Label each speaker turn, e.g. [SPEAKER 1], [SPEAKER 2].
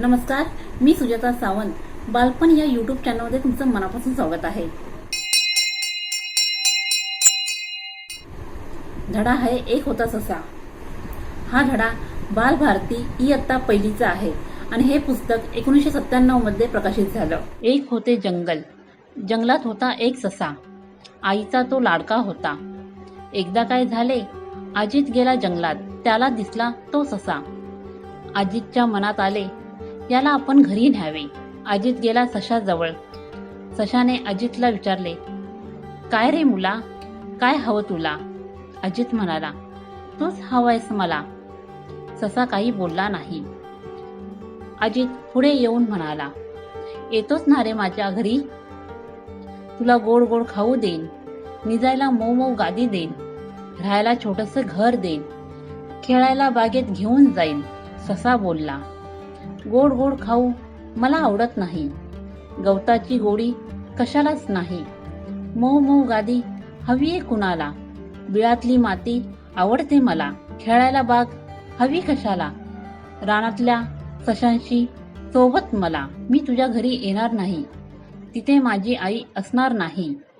[SPEAKER 1] नमस्कार मी सुजाता सावंत. बालपण या युट्यूब चॅनलमध्ये तुमचं मनापासून स्वागत आहे. धडा आहे एक होता ससा. हा धडा बाल भारती इयत्ता पहिलीचा आहे आणि हे पुस्तक एकोणीसशे सत्त्याण्णवमध्ये प्रकाशित झालं. एक होते जंगल. जंगलात होता एक ससा. आईचा तो लाडका होता. एकदा काय झाले अजित गेला जंगलात. त्याला दिसला तो ससा. अजितच्या मनात आले याला आपण घरी न्यावे. अजित गेला सशाजवळ सशाने अजितला विचारले काय रे मुला? काय हवं तुला? अजित म्हणाला तूच हवायस मला. ससा काही बोलला नाही. अजित पुढे येऊन म्हणाला येतोच ना रे माझ्या घरी. तुला गोड गोड खाऊ देईन. निजायला मऊ मऊ गादी देईन. राहायला छोटस घर देईन. खेळायला बागेत घेऊन जाईन. ससा बोलला गोड गोड खाऊ मला आवडत नाही. गवताची गोडी कशालाच नाही. मऊ मऊ गादी हवी कुणाला? बिळातली माती आवडते मला. खेळायला बाग हवी कशाला? रानातल्या सशांशी सोबत मला. मी तुझ्या घरी येणार नाही. तिथे माझी आई असणार नाही.